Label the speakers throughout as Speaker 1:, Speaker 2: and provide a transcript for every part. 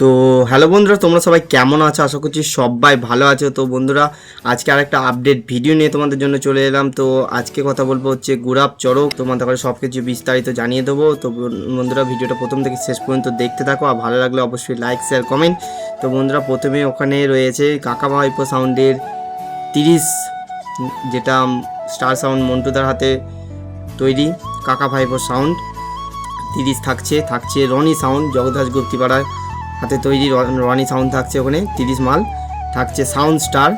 Speaker 1: তো হ্যালো বন্ধুরা, তোমরা সবাই কেমন আছো? আশা করছি সবাই ভালো আছো। তো বন্ধুরা, আজকে আরেকটা আপডেট ভিডিও নিয়ে তোমাদের জন্য চলে এলাম। তো আজকে কথা বলব হচ্ছে গুরাব চড়ক। তোমাদের করে সব কিছু বিস্তারিত জানিয়ে দেবো। তো বন্ধুরা, ভিডিওটা প্রথম থেকে শেষ পর্যন্ত দেখতে থাকো। আর ভালো লাগলে অবশ্যই লাইক শেয়ার কমেন্ট তো বন্ধুরা, প্রথমে ওখানে রয়েছে কাকা ভাইপো সাউন্ডের তিরিশ, যেটা স্টার সাউন্ড মন্টুদার হাতে তৈরি কাকা ভাইপো সাউন্ড তিরিশ থাকছে থাকছে রনি সাউন্ড জগদাস গুপ্তিপাড়ায় হাতে তৈরি রনি সাউন্ড থাকছে ওখানে, তিরিশ মাল। থাকছে সাউন্ড স্টার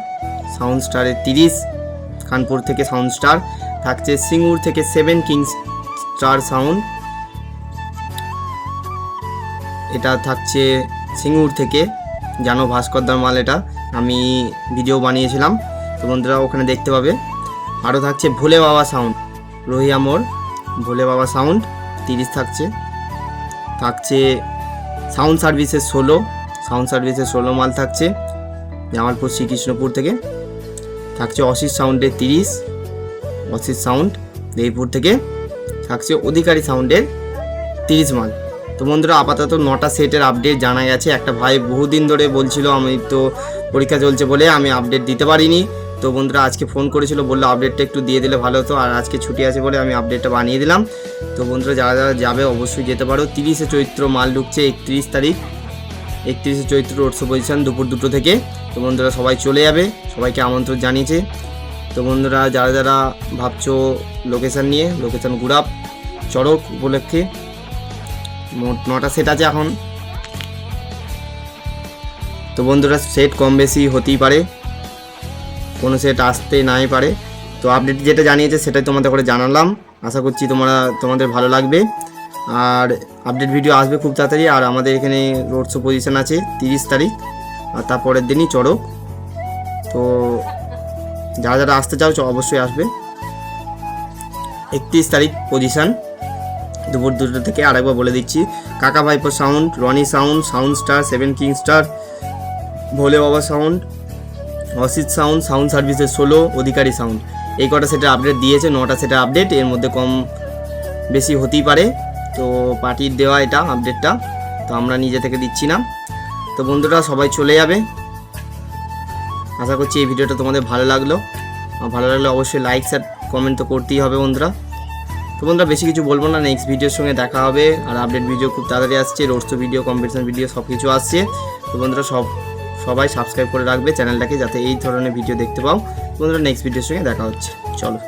Speaker 1: সাউন্ড স্টারের তিরিশ, কানপুর থেকে সাউন্ড স্টার থাকছে সিঙ্গুর থেকে সেভেন কিংস স্টার সাউন্ড এটা থাকছে সিঙ্গুর থেকে, জানো ভাস্করদার মাল এটা। আমি ভিডিও বানিয়েছিলাম, তো বন্ধুরা ওখানে দেখতে পাবে। আরও থাকছে ভোলে বাবা সাউন্ড রহিয়া মোড়, ভোলে বাবা সাউন্ড তিরিশ থাকছে। থাকছে সাউন্ড সার্ভিসের ষোলো, সাউন্ড সার্ভিসের ষোলো মাল থাকছে জামালপুর শ্রীকৃষ্ণপুর থেকে। থাকছে অসিত সাউন্ডের তিরিশ, অসিত সাউন্ড দেইপুর থেকে। থাকছে অধিকারী সাউন্ডের তিরিশ মাল। তো বন্ধুরা, আপাতত নটা সেটের আপডেট জানা গেছে একটা ভাই বহুদিন ধরে বলছিল, আমি তো পরীক্ষা চলছে বলে আমি আপডেট দিতে পারিনি। তো বন্ধুরা আজকে ফোন করেছিল, বলল আপডেটটা একটু দিয়ে দিলে ভালো হতো, আর আজকে ছুটি আছে বলে আমি আপডেটটা বানিয়ে দিলাম। তো বন্ধুরা যারা যারা যাবে অবশ্যই যেতে পারো। তিরিশে চৈত্র মাল ঢুকছে একত্রিশ তারিখ। একত্রিশে চৈত্র রোডশো পজিশন দুপুর দুটো থেকে। তো বন্ধুরা সবাই চলে যাবে, সবাইকে আমন্ত্রণ জানিয়েছে। তো বন্ধুরা যারা যারা ভাবছ লোকেশান নিয়ে লোকেশান গুড়াপ চড়ক উপলক্ষে। মোট নটা সেট আছে এখন। তো বন্ধুরা সেট কম বেশি হতেই পারে। কোনো সেট আসতে নাই পারে। তো আপডেট যেটা জানিয়েছে সেটাই তোমাদের করে জানালাম। আশা করছি তোমরা, তোমাদের ভালো লাগবে। আর আপডেট ভিডিও আসবে খুব তাড়াতাড়ি। আর আমাদের এখানে রোড শো পজিশন আছে তিরিশ তারিখ। আর তারপরের দিনই চড়ক। তো যারা যারা আসতে চাও, অবশ্যই আসবে। একত্রিশ তারিখ পজিশন দুপুর দুটো থেকে আরেকবার বলে দিচ্ছি। Kaka Bhaipo sound Rony sound sound star seven king star Bhole Baba sound Asit sound sound সার্ভিসের ষোলো, অধিকারী সাউন্ড। এই কটা সেটা আপডেট দিয়েছে, নটা সেটা আপডেট এর মধ্যে কম বেশি হতেই পারে। তো পার্টির দেওয়া এটা আপডেটটা তো আমরা নিজে থেকে দিচ্ছি না। তো বন্ধুরা, সবাই চলে যাবে। আশা করছি এই ভিডিওটা তোমাদের ভালো লাগল। আর ভালো লাগলে অবশ্যই লাইক শেয়ার কমেন্ট তো করতেই হবে বন্ধুরা। তো বন্ধুরা, বেশি কিছু বলব না। নেক্সট ভিডিওর সঙ্গে দেখা হবে। আর আপডেট ভিডিও খুব তাড়াতাড়ি আসছে। রোস্ট ভিডিও কম্পিটিশন ভিডিও সব কিছু আসছে। তো বন্ধুরা, সব সবাই সাবস্ক্রাইব করে রাখবে চ্যানেলটাকে যাতে এই ধরনের ভিডিও দেখতে পাও। বন্ধুরা নেক্সট ভিডিওর সঙ্গে দেখা হচ্ছে। চলো।